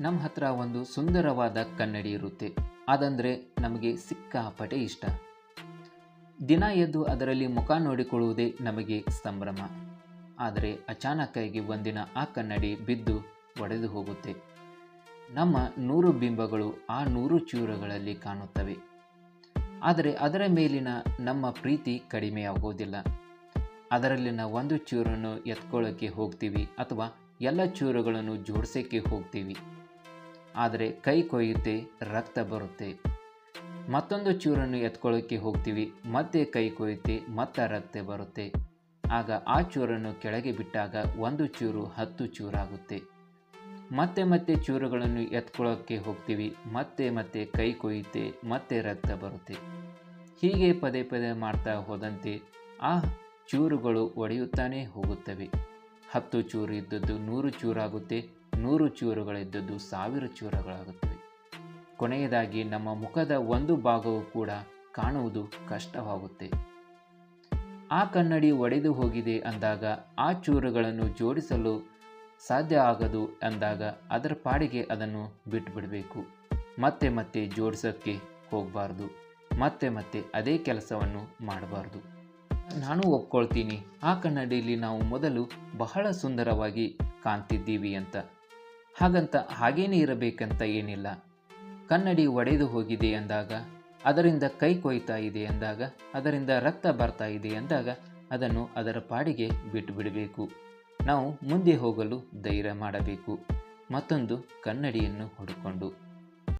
ನಮ್ಮ ಹತ್ರ ಒಂದು ಸುಂದರವಾದ ಕನ್ನಡಿ ಇರುತ್ತೆ. ಅದಂದರೆ ನಮಗೆ ಸಿಕ್ಕಾಪಟೆ ಇಷ್ಟ. ದಿನ ಎದ್ದು ಅದರಲ್ಲಿ ಮುಖ ನೋಡಿಕೊಳ್ಳುವುದೇ ನಮಗೆ ಸಂಭ್ರಮ. ಆದರೆ ಅಚಾನಕ್ಕಾಗಿ ಒಂದಿನ ಆ ಕನ್ನಡಿ ಬಿದ್ದು ಒಡೆದು ಹೋಗುತ್ತೆ. ನಮ್ಮ ನೂರು ಬಿಂಬಗಳು ಆ ನೂರು ಚೂರುಗಳಲ್ಲಿ ಕಾಣುತ್ತವೆ. ಆದರೆ ಅದರ ಮೇಲಿನ ನಮ್ಮ ಪ್ರೀತಿ ಕಡಿಮೆಯಾಗುವುದಿಲ್ಲ ಅದರಲ್ಲಿನ ಒಂದು ಚೂರನ್ನು ಎತ್ಕೊಳ್ಳೋಕ್ಕೆ ಹೋಗ್ತೀವಿ ಅಥವಾ ಎಲ್ಲ ಚೂರುಗಳನ್ನು ಜೋಡಿಸೋಕ್ಕೆ ಹೋಗ್ತೀವಿ. ಆದರೆ ಕೈ ಕೊಯ್ಯುತ್ತೆ, ರಕ್ತ ಬರುತ್ತೆ. ಮತ್ತೊಂದು ಚೂರನ್ನು ಎತ್ಕೊಳ್ಳೋಕ್ಕೆ ಹೋಗ್ತೀವಿ, ಮತ್ತೆ ಕೈ ಕೊಯ್ಯುತ್ತೆ, ಮತ್ತೆ ರಕ್ತ ಬರುತ್ತೆ. ಆಗ ಆ ಚೂರನ್ನು ಕೆಳಗೆ ಬಿಟ್ಟಾಗ ಒಂದು ಚೂರು ಹತ್ತು ಚೂರಾಗುತ್ತೆ. ಮತ್ತೆ ಮತ್ತೆ ಚೂರುಗಳನ್ನು ಎತ್ಕೊಳ್ಳೋಕ್ಕೆ ಹೋಗ್ತೀವಿ, ಮತ್ತೆ ಮತ್ತೆ ಕೈ ಕೊಯ್ಯುತ್ತೆ, ಮತ್ತೆ ರಕ್ತ ಬರುತ್ತೆ. ಹೀಗೆ ಪದೇ ಪದೇ ಮಾಡ್ತಾ ಹೋದಂತೆ ಆ ಚೂರುಗಳು ಒಡೆಯುತ್ತಾನೇ ಹೋಗುತ್ತವೆ. ಹತ್ತು ಚೂರು ಇದ್ದದ್ದು ನೂರು ಚೂರಾಗುತ್ತೆ ನೂರು ಚೂರುಗಳಿದ್ದದ್ದು ಸಾವಿರ ಚೂರುಗಳಾಗುತ್ತವೆ. ಕೊನೆಯದಾಗಿ ನಮ್ಮ ಮುಖದ ಒಂದು ಭಾಗವು ಕೂಡ ಕಾಣುವುದು ಕಷ್ಟವಾಗುತ್ತೆ. ಆ ಕನ್ನಡಿ ಒಡೆದು ಹೋಗಿದೆ ಅಂದಾಗ ಆ ಚೂರುಗಳನ್ನು ಜೋಡಿಸಲು ಸಾಧ್ಯ ಆಗದು ಅಂದಾಗ ಅದರ ಪಾಡಿಗೆ ಅದನ್ನು ಬಿಟ್ಟುಬಿಡಬೇಕು. ಮತ್ತೆ ಮತ್ತೆ ಜೋಡಿಸೋಕ್ಕೆ ಹೋಗಬಾರ್ದು. ಮತ್ತೆ ಮತ್ತೆ ಅದೇ ಕೆಲಸವನ್ನು ಮಾಡಬಾರ್ದು. ನಾನು ಒಪ್ಕೊಳ್ತೀನಿ, ಆ ಕನ್ನಡಿಯಲ್ಲಿ ನಾವು ಮೊದಲು ಬಹಳ ಸುಂದರವಾಗಿ ಕಾಣ್ತಿದ್ದೀವಿ ಅಂತ. ಹಾಗಂತ ಹಾಗೇನೇ ಇರಬೇಕಂತ ಏನಿಲ್ಲ. ಕನ್ನಡಿ ಒಡೆದು ಹೋಗಿದೆ ಅಂದಾಗ, ಅದರಿಂದ ಕೈ ಕೊಯ್ತಾ ಇದೆ ಅಂದಾಗ, ಅದರಿಂದ ರಕ್ತ ಬರ್ತಾ ಇದೆ ಅಂದಾಗ, ಅದನ್ನು ಅದರ ಪಾಡಿಗೆ ಬಿಟ್ಟು ಬಿಡಬೇಕು. ನಾವು ಮುಂದೆ ಹೋಗಲು ಧೈರ್ಯ ಮಾಡಬೇಕು. ಮತ್ತೊಂದು ಕನ್ನಡಿಯನ್ನು ಹುಡುಕೊಂಡು.